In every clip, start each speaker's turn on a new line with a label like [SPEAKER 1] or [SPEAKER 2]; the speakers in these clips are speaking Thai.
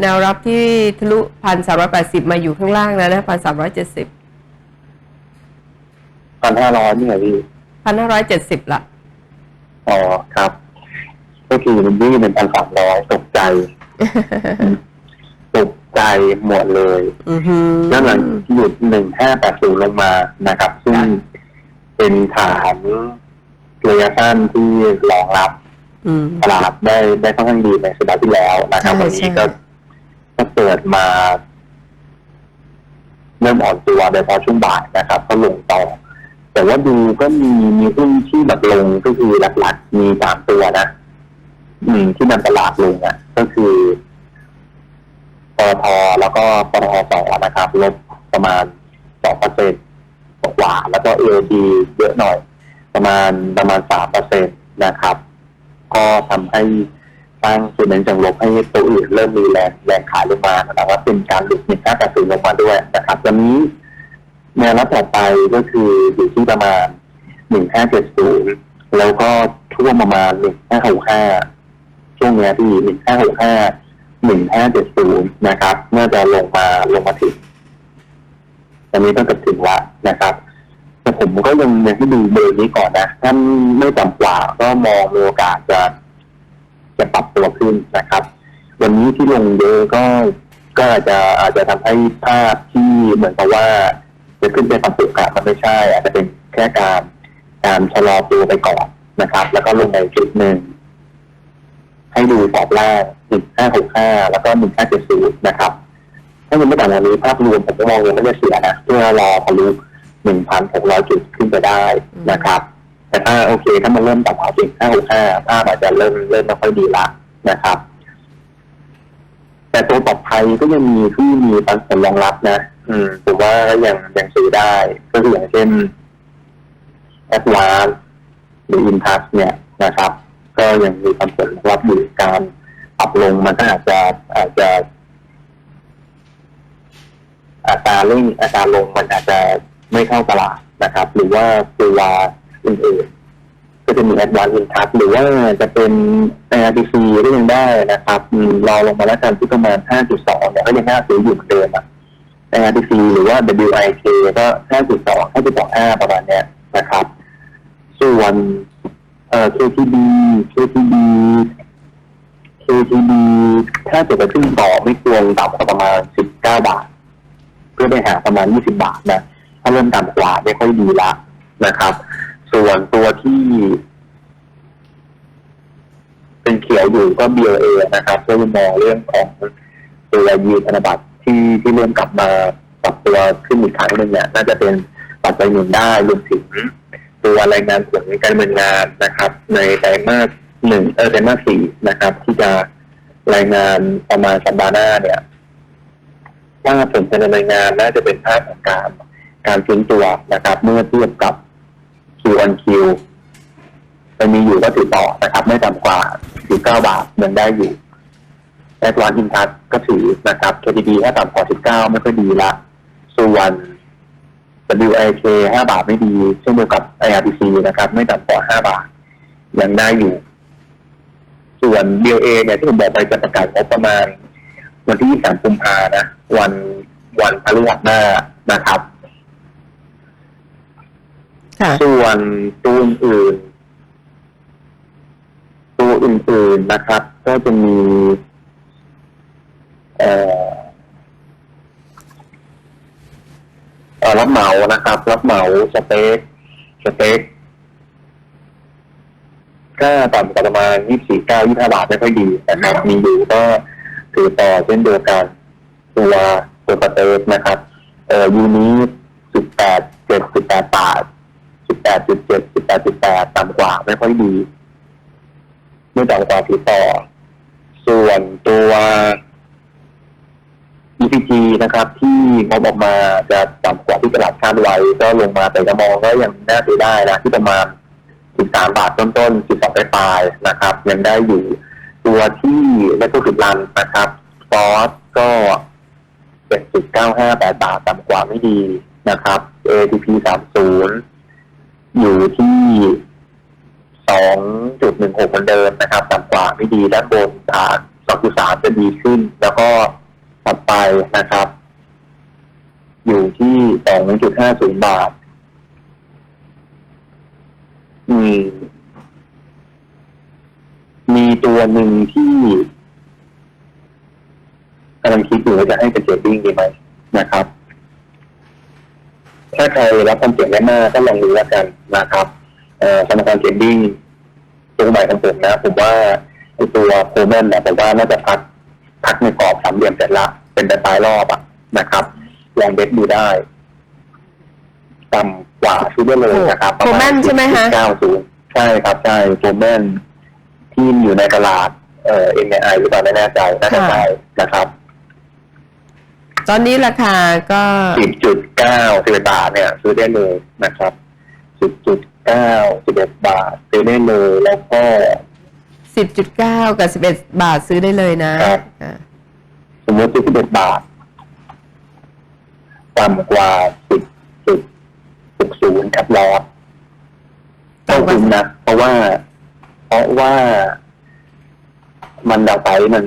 [SPEAKER 1] แนวรับที่ทะลุพันสามร้อยแปดสิบมาอยู่ข้างล่างแล้วนะพันสามร้อยเจ็ดสิบ
[SPEAKER 2] พันห้าร้อยนี่ไงพี่
[SPEAKER 1] พันห้าร้อยเจ็ดสิบละ
[SPEAKER 2] อ๋อครับ ก็คือมันวิ่งเป็นพันสามร้อยตกใจตกใจหมดเลย
[SPEAKER 1] อือหือ
[SPEAKER 2] แล้วหลังที่หยุดหนึ่งห้าแปดศูนย์ลงมานะครับ ซึ่ง
[SPEAKER 1] ค่ะ
[SPEAKER 2] เป็นฐานระยะสั้นที่รองรับ
[SPEAKER 1] อืม
[SPEAKER 2] ตลาดได้ได้ค่อนข้างดีในสัปดาห์ที่แล้วนะครับ
[SPEAKER 1] ใช่
[SPEAKER 2] วันนี้
[SPEAKER 1] ใช่
[SPEAKER 2] ก็ ก็เปิดมา เริ่มอ่อนตัวโดยเฉพาะช่วงบ่ายนะครับ ก็ลงต่อ แต่ว่าดูก็มีมีหุ้นที่แบบลงก็คือหลักๆมีสามตัวนะอืม ที่นำตลาดลงอะ ก็คือปตทแล้วก็ปตทต่อนะครับลบประมาณสองเปอร์เซ็นต์กว่า แล้วก็เอดีเยอะหน่อย ประมาณประมาณสามเปอร์เซ็นต์นะครับ ก็ทำให้ สร้างส่วนหนึ่งจากลบให้ตัวอื่นเริ่มมีแรงแรงขายลงมานะครับว่าเป็นการหลุดหนึ่งห้าแปดศูนย์ลงมาด้วยนะครับวันนี้แนวรับต่อไปก็คืออยู่ที่ประมาณหนึ่งห้าเจ็ดศูนย์แล้วก็ท่วมประมาณหนึ่งห้าหกห้าช่วงนี้ที่หนึ่งห้าหกห้าหนึ่งห้าเจ็ดศูนย์นะครับเมื่อจะลงมาลงมาถึงตอนนี้ก็เกือบถึงละนะครับ แต่ผมก็ยังยังให้ดูเบอร์นี้ก่อนนะ ถ้าไม่ต่ำกว่าก็มองโอกาสจะ จะปรับตัวขึ้นนะครับ วันนี้ที่ลงเยอะก็ก็อาจจะอาจจะทำให้ภาพที่เหมือนกับว่าจะขึ้นไปปรับตัวกลับมันไม่ใช่ อาจจะเป็นแค่การการชะลอตัวไปก่อนนะครับ แล้วก็ลงในจุดหนึ่งให้ดูกรอบแรกหนึ่งห้าหกห้าแล้วก็หนึ่งห้าเจ็ดศูนย์นะครับ ถ้ามันไม่ต่างกันนี้ภาพรวมผมก็มองยังไม่ได้เสียนะเพื่อรอทะลุหนึ่งพันหกร้อยจุดขึ้นไปได้นะครับ แต่ถ้าโอเค ถ้ามันเริ่มต่ำกว่าจริงห้าหกห้าภาพอาจจะเริ่มเริ่มไม่ค่อยดีละนะครับ แต่ตัวปลอดภัยก็ยังมีที่มีปันผลรองรับนะอืมผมว่าก็ยังยังซื้อได้ ก็คืออย่างเช่นแอดวานหรืออินทัสเนี่ยนะครับ ก็ยังมีปันผลรองรับอยู่การปรับลงมันก็อาจจะอาจจะอัตราเร่งอัตราลงมันอาจจะไม่เข้าตลาดนะครับ หรือว่าตัว อื่นๆก็จะมี Advanced i n t o u c h หรือว่าจะเป็น IRTC ก็ยังได้นะครับรอลงมาแล้วกันที่ประมาณ 5.2เนี่ยก็ยังน่าซื้ออยู่เหมือนเดิมอะ IRTC หรือว่า WIK ก็ 5.2 5.25 ประมาณเนี้ยนะครับ ส่วนเอ่อ KTB KTB KTB ถ้าเกิดจะขึ้นต่อไม่ควรต่ำกว่าประมาณ 19 บาท เพื่อไปหาประมาณ 20 บาทนะ ถ้าเริ่มต่ำกว่าไม่ค่อยดีละนะครับ ส่วนตัวที่เป็นเขียวอยู่ก็ BLA นะครับก็มองเรื่องของตัวยีธนบัตรที่ที่เริ่มกลับมาปรับตัวขึ้นอีกครั้งหนึ่งเนี่ยน่าจะเป็นปัจจัยหนุนได้รวมถึงตัวรายงานผลการดำเนินงานนะครับ ในไตรมาสหนึ่งเออไตรมาสสี่นะครับ ที่จะรายงานประมาณสัปดาห์หน้าเนี่ยว่าผลการดำเนินงานน่าจะเป็นภาพของการการฟื้นตัวนะครับ เมื่อเทียบกับ Q on Q จะมีอยู่ก็ถือต่อนะครับ ไม่ต่ำกว่า 19 บาทยังได้อยู่แอดวานอินทัสก็ถือนะครับ KTD ถ้าต่ำกว่า 19 ไม่ค่อยดีละส่วน WIK 5 บาทไม่ดี เช่นเดียวกับ IRPC นะครับ ไม่ต่ำกว่า 5 บาท ยังได้อยู่ ส่วน BLA เนี่ยที่ผมบอกไปจะประกาศงบประมาณ วันที่ 23 กุมภานะ วันวันพฤหัสหน้านะครับ ส่วนตัวอื่นๆตัวอื่นๆนะครับ ก็จะมี เอ่อรับเหมานะครับ รับเหมาสเต็กสเต็กก็ต่ำกว่าประมาณยี่สี่เก้ายี่ห้าบาทไม่ค่อยดีนะครับ มีอยู่ก็ถือต่อเช่นเดียวกัน ตัวตัวสเต็กนะครับ เอ่อยูนี้สิบแปดเจ็ดสิบแปดบาท สิบแปดจุดเจ็ดสิบแปดจุดแปดต่ำกว่าไม่ค่อยดีไม่ต่ำกว่าถือต่อ ส่วนตัว EPG นะครับ ที่งบออกมาจะต่ำกว่าที่ตลาดคาดไว้ก็ลงมาแต่จะมองก็ยังน่าซื้อได้นะ ที่ประมาณ 13 บาทต้นๆ12ปลายๆนะครับ ยังได้อยู่ ตัวที่และก็สุดรันนะครับฟอสก็7.958 บาทต่ำกว่าไม่ดีนะครับ ATP 30 อยู่ที่2.16เหมือนเดิมนะครับต่ำกว่าไม่ดีด้านบนฐานต่อคือสามจะดีขึ้น แล้วก็ถัดไปนะครับ อยู่ที่สองจุดห้าศูนย์บาท อืมมีตัวหนึ่งที่กำลังคิดอยู่ว่าจะให้เป็นเทรดดิ้งดีไหมนะครับ ถ้าใครรับความเสี่ยงได้มากก็ลองดูแล้วกันนะครับเอ่อสมการเทรดดิ้งตัวใหม่ของผมนะผมว่าไอตัวโคเมนเนี่ยผมว่าน่าจะพักพักในกรอบสามเหลี่ยมเสร็จละเป็นแต่ปลายรอบอะนะครับลองเด็ดดูได้ต่ำกว่าซื้อได้เลยนะครับ
[SPEAKER 1] โคแมนใช่ไหมคะ
[SPEAKER 2] เก้าศูนย์ใช่ครับใช่โคเมนที่อยู่ในตลาดเอ่อ MAI หรือเปล่าไม่แน่ใจน่าจะใช่นะครับ
[SPEAKER 1] ตอนนี้ราคาก็
[SPEAKER 2] สิบจุดเก้าสิบเอ็ดบาทเนี่ย ซื้อได้เลยนะครับสิบจุดเก้าสิบเอ็ดบาท ซื้อได้เลยแล้วก็
[SPEAKER 1] สิบจุดเก้ากับสิบเอ็ดบาทซื้อได้เลยนะครับอ่า
[SPEAKER 2] สมมติซื้อสิบเอ็ดบาทต่ำกว่าสิบจุดหกศูนย์ครับรอต้องคุ้มนะเพราะว่า เพราะว่ามันดาวไซด์มัน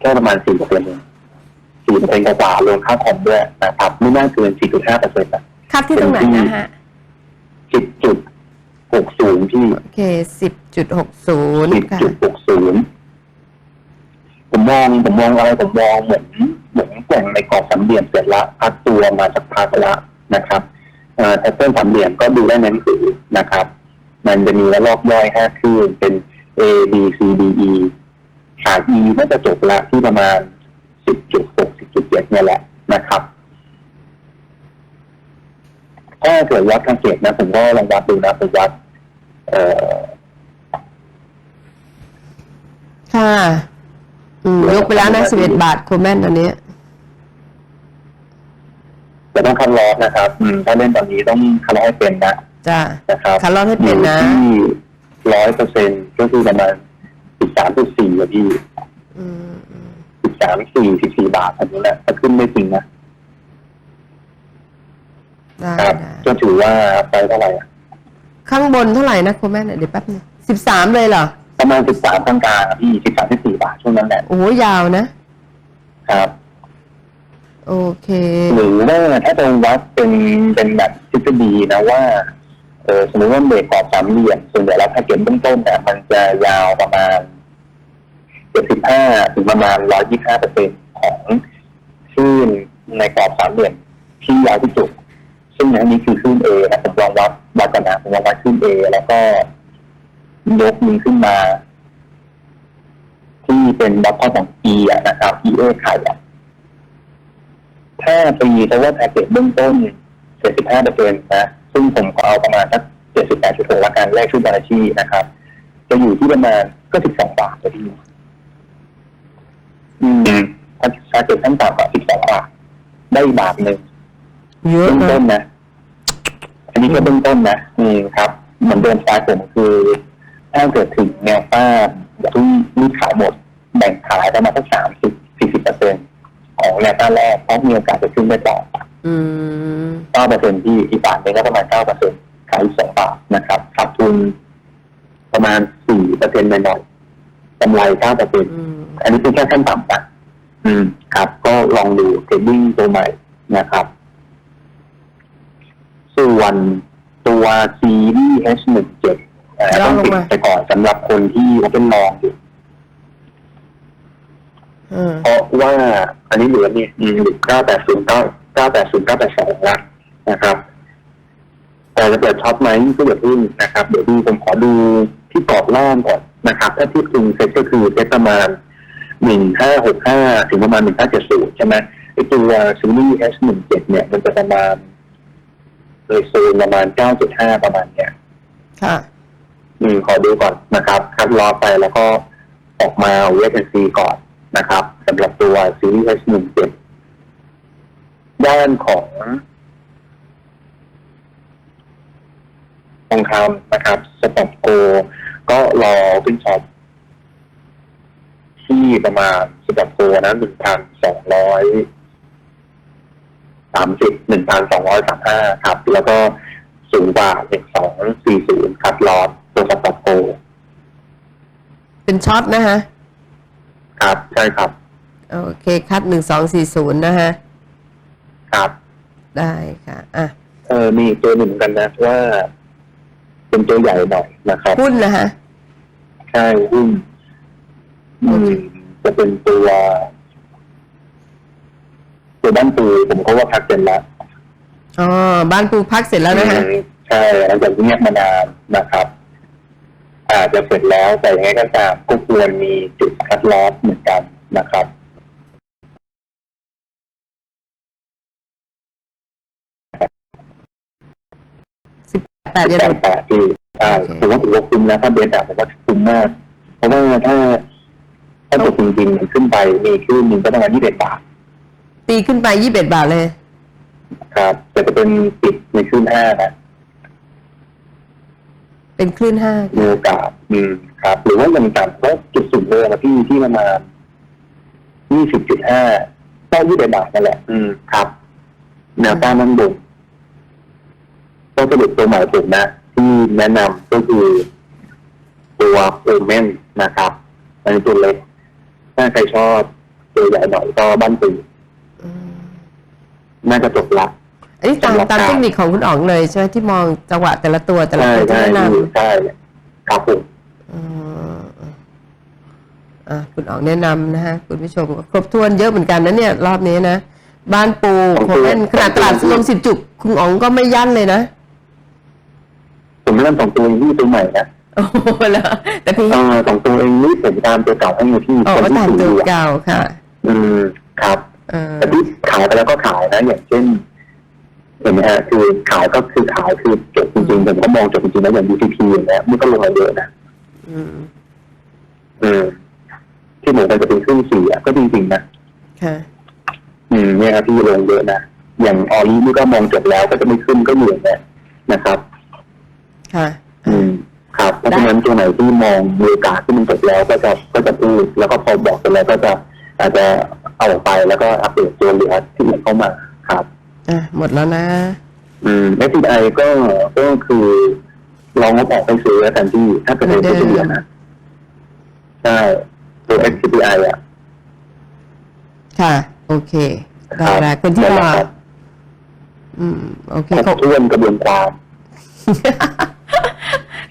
[SPEAKER 2] แค่ประมาณสี่เปอร์เซ็นต์ สี่เปอร์เซ็นต์กว่าๆรวมค่าคอมด้วยนะครับไม่น่าเกินสี่จุดห้าเปอร์เซ็นต์ะ
[SPEAKER 1] คัดที่ตรงไหนนะฮะ
[SPEAKER 2] สิบจุดหกศูนย์ที่
[SPEAKER 1] โอเคสิบจุดหกศูนย์
[SPEAKER 2] สิบ
[SPEAKER 1] ค่ะ
[SPEAKER 2] จุดหกศูนย์ผมมองผมมองอะไรผมมองเหมือนเหมือนแกว่งในกรอบสามเหลี่ยมเสร็จละพักตัวมาสักพักละนะครับเอ่อแพทเทิร์นสามเหลี่ยมก็ดูได้ในหนังสือนะครับ มันจะมีระลอกย่อยห้าคลื่นเป็น A B C D E ขา E น่าจะจบละที่ประมาณ สิบจุดหกสิบจุดเจ็ดเนี่ยแหละนะครับถ้าเกิดวัดทางเกตนะ ผมก็ลองวัดดูนะผมวัด เอ่อ
[SPEAKER 1] ค่ะ อืมยกไปแล้วนะสิบเอ็ดบาทโคแมนอันเนี้ย
[SPEAKER 2] จะต้องคัดลอสนะครับ อืมถ้าเล่นตอนนี้ต้องคัดลอสให้เป็นนะ
[SPEAKER 1] จ้า
[SPEAKER 2] นะครับ
[SPEAKER 1] คัดลอสให้เป็นนะ
[SPEAKER 2] อยู่ที่ร้อยเปอร์เซ็นก็คือประมาณสิบสามจุดสี่อะพี่
[SPEAKER 1] อืมอืม
[SPEAKER 2] สิบสามสี่สิบสี่บาทอันนี้แหละถ้าขึ้นไม่จริงนะ
[SPEAKER 1] ได้
[SPEAKER 2] ครับ
[SPEAKER 1] ได้
[SPEAKER 2] ก็ถือว่าไปเท่าไหร่อะ
[SPEAKER 1] ข้างบนเท่าไหร่นะโคแมนเดี๋ยวแป๊บนึงสิบสามเลยเหรอ
[SPEAKER 2] ประมาณสิบสามกลางๆอะพี่สิบสามสิบสี่บาทช่วงนั้นแหละ
[SPEAKER 1] โอ้โหยาวนะ
[SPEAKER 2] ครับ
[SPEAKER 1] โอเค
[SPEAKER 2] หรือว่าถ้าจะวัดเป็นเป็นแบบทฤษฎีนะว่าเออสมมติว่าเบรกกรอบสามเหลี่ยมส่วนใหญ่แล้วถ้าเก็บเบื้องต้นเนี่ยมันจะยาวประมาณ เจ็ดสิบห้าถึงประมาณร้อยี่ห้าเปอร์เซ็นของคลื่นในกรอบสามเหลี่ยมที่ยาวที่สุด ซึ่งอันนี้คือคลื่น A นะผมลองวัดวัดกันนะผมลองวัดคลื่น A แล้วก็ยกมือขึ้นมา ที่เป็นบัฟเฟอร์ของ E อะนะครับ E เอไข่อะถ้าตีแต่ว่าแพ็กเกจเบื้องต้น 75เปอร์เซ็นต์นะซึ่งผมก็เอาประมาณสัก78.6ละกันแรกชุดบาราชีนะครับ จะอยู่ที่ประมาณก็12บาทพอดี อืมถ้าถ้าเกิดขั้นต่ำกว่า12บาทได้บาทหนึ่ง
[SPEAKER 1] เยอะ
[SPEAKER 2] เบื้อง
[SPEAKER 1] นะ
[SPEAKER 2] ต้นนะ อันนี้ก็เบื้องต้นนะอืมครับเหมือนเดิมสไตล์ผมคือ ถ้าเกิดถึงแนวต้านอย่าเพิ่งรีบขายหมด แบ่งขายประมาณสัก30 40เปอร์เซ็นต์ของแนวต้านแรกเพราะมีโอกาสจะขึ้นได้ต่อเก้าเปอร์เซ็นที่อีกบาทหนึงก็ประมาณเก้าเปอร์เซ็นขายสองบาทนะครับขาดทุนประมาณสี่เปอร์เซ็นต์หน่อยๆกำไรเก้าเปอร์เซ็น
[SPEAKER 1] อืม
[SPEAKER 2] อันนี้เป็นแค่ขั้นต่ำนะอืม ครับ ก็ลองดูเทรดดิ้งตัวใหม่นะครับ ส่วนตัวซีรีส์ H17 เอ่อต้องติดไปก่อนสำหรับคนที่เป็นลองอยู่
[SPEAKER 1] อืม
[SPEAKER 2] เพราะว่าอันนี้เหลือนี่อืมเหลือ980 9 980 982แล้วนะครับ แต่จะเปิดช็อปไหมก็เดี๋ยวพึ่งนะครับ เดี๋ยวดูผมขอดูที่กรอบล่างก่อนนะครับ ถ้าที่ตึงเซ็ตก็คือเซ็ตประมาณ 1565ถึงประมาณ1570ใช่ไหมไอตัวซีรีส์ S17 เนี่ย มันจะประมาณเลยโซนประมาณ9.5ประมาณเนี้ย
[SPEAKER 1] ค่ะ
[SPEAKER 2] อืมขอดูก่อนนะครับ คัดรอไปแล้วก็ออกมาเวทแอนซีก่อนนะครับสำหรับตัวซีรีส์ H17 ด้านของทองคำนะครับสต็อปโก ก็รอขึ้นช็อป ที่ประมาณสต็อปโกนะหนึ่งพันสองร้อยสามสิบหนึ่งพันสองร้อยสามห้าครับ แล้วก็สูงกว่าหนึ่งสองสี่ศูนย์ครับรอตัวสต็อปโก
[SPEAKER 1] เป็นช็อตนะฮะ
[SPEAKER 2] คครับใช่ครับ
[SPEAKER 1] โอเคคัดหนึ่งสองสี่ศูนย์นะฮะ
[SPEAKER 2] ครับ
[SPEAKER 1] ได้ค่ะ อะ
[SPEAKER 2] เออมีอีกตัวหนึ่งเหมือนกันนะว่า เป็นตัวใหญ่หน่อยนะครับ
[SPEAKER 1] หุ้นนะฮะ
[SPEAKER 2] ใช่หุ้น อืมจะเป็นตัวตัวบ้านปูผมก็ว่าพักเสร็จแล้ว
[SPEAKER 1] อ๋อบ้านปูพักเสร็จแล้วนะฮะ
[SPEAKER 2] อืมใช่หลังจากเงียบมานานนะครับอาจจะเสร็จแล้วแต่ยังไงก็ตามก็ควรมีจุดคัดลอสเหมือนกันนะครับ
[SPEAKER 1] แปดเดือน
[SPEAKER 2] แต่แต่ที่ใช่ผมว่าถือว่าคุ้มแล้วถ้าเบนดาผมว่าคุ้มมาก เพราะว่าถ้า ถ้าตกจริงๆมันขึ้นไปมีขึ้นหนึ่งก็ประมาณยี่สิบบาท
[SPEAKER 1] ตีขึ้นไปยี่สิบเอ็ดบาทเลย
[SPEAKER 2] ครับแต่จะเป็นปิดในขึ้นห้านะ
[SPEAKER 1] เป็นคลื่นห้า
[SPEAKER 2] มีโอกาสอืมครับ หรือว่ายังต่ำก็จุดสูงเลยนะที่ที่ประมาณยี่สิบจุดห้าก็ยี่สิบบาทนั่นแหละ อืมครับแนวต้านนั่นบนก็สรุปตัวใหม่ผมนะ ที่แนะนำก็คือตัวโอเมนนะครับอันนี้ตัวเล็ก ถ้าใครชอบตัวใหญ่หน่อยก็บ้านตี
[SPEAKER 1] อืม
[SPEAKER 2] น่าจะจบละ
[SPEAKER 1] อันนี้ตามตามเทคนิคของคุณอ๋องเลยใช่ไหมที่มองจังหวะแต่ละตัวแต่ละ
[SPEAKER 2] ใช่
[SPEAKER 1] ตัวที่
[SPEAKER 2] ใช่
[SPEAKER 1] แนะน
[SPEAKER 2] ใช่ครับผมำ
[SPEAKER 1] อืมอะคุณอ๋องแนะนำนะฮะคุณผู้ชมครบถ้วนเยอะเหมือนกันนะเนี่ย รอบนี้นะบ้านปูโคเมนขนาดตลาดลงสิบจุดคุณอ๋องก็ไม่ยั้นเลยนะ
[SPEAKER 2] ผมเริ่มสองตัวเองที่ตัวใหม่นะ
[SPEAKER 1] โอ้โหแล้วแต่พี่
[SPEAKER 2] เออสองตัวเองนี่ผมตามตัวเก่าให้อยู่ที่
[SPEAKER 1] อ๋อ
[SPEAKER 2] คนที่
[SPEAKER 1] ตาม
[SPEAKER 2] ถื
[SPEAKER 1] ตัว
[SPEAKER 2] ออะ
[SPEAKER 1] เก่าค่ะ
[SPEAKER 2] อืมครับ
[SPEAKER 1] เออ
[SPEAKER 2] แต่ที่ขายไปแล้วก็ขายนะ อย่างเช่นเห็นไหมฮะคือขายก็คือขายคือจบจริงๆผมก็มองจบจริงๆแล้วอย่าง BTP อย่างเงี้ยมันก็ลงมาเยอะนะ
[SPEAKER 1] อืม
[SPEAKER 2] อืมที่เหมือนกันจะเป็นครึ่งสี่อะก็จริงๆนะ
[SPEAKER 1] ค่ะ
[SPEAKER 2] อืมเนี่ยครับที่ลงเยอะนะอย่างออลีนี่ก็มองจบแล้วก็จะไม่ขึ้นก็อยู่อย่างเงี้ยนะครับ
[SPEAKER 1] ค่ะ
[SPEAKER 2] อืม ครับเพราะฉะนั้นตัวไหนที่มองมีโอกาสที่มันจบแล้วก็จะก็จะพูดแล้วก็พอบอกไปแล้วก็จะอาจจะเอาออกไปแล้วก็อัปเดตตัวเหลือที่เหลือเข้ามาครับ
[SPEAKER 1] อะหมดแล้วนะ
[SPEAKER 2] อืม SCI ก็ก็คือลองงบออกไปซื้อแล้วกันที่ถ้าเป็นในตัวเหลือนะใช่ตัว SCI อะ
[SPEAKER 1] ค่ะ โอเคได้
[SPEAKER 2] รับ
[SPEAKER 1] ได้คนที่
[SPEAKER 2] นั่นแห
[SPEAKER 1] มา
[SPEAKER 2] ละครับ
[SPEAKER 1] อืม โอเค
[SPEAKER 2] คร
[SPEAKER 1] ขอ
[SPEAKER 2] บบถ้วนกระบวนความ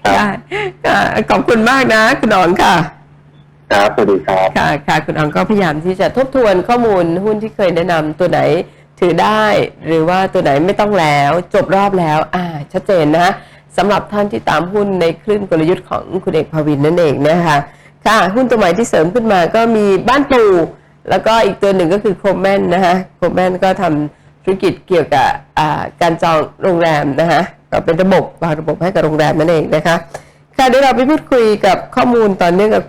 [SPEAKER 1] ได้ค่ะขอบคุณมากนะ คุณอ๋องค่ะ
[SPEAKER 2] ครับสวัสดีครับ
[SPEAKER 1] ค่ะค่ะคุณอ๋องก็พยายามที่จะทบทวนข้อมูลหุ้นที่เคยแนะนำตัวไหนถือได้ หรือว่าตัวไหนไม่ต้องแล้ว จบรอบแล้ว อ่า ชัดเจนนะสำหรับท่านที่ตามหุ้นในคลื่นกลยุทธ์ของคุณเอกภวินนั่นเองนะคะค่ะ หุ้นตัวใหม่ที่เสริมขึ้นมาก็มีบ้านปู แล้วก็อีกตัวหนึ่งก็คือโครแมนนะคะโครแมนก็ทำธุรกิจเกี่ยวกับอ่าการจองโรงแรมนะคะก็ เป็นระบบวางระบบให้กับโรงแรมนั่นเองนะคะค่ะเดี๋ยวเราไปพูดคุยกับข้อมูลต่อเนื่องกับ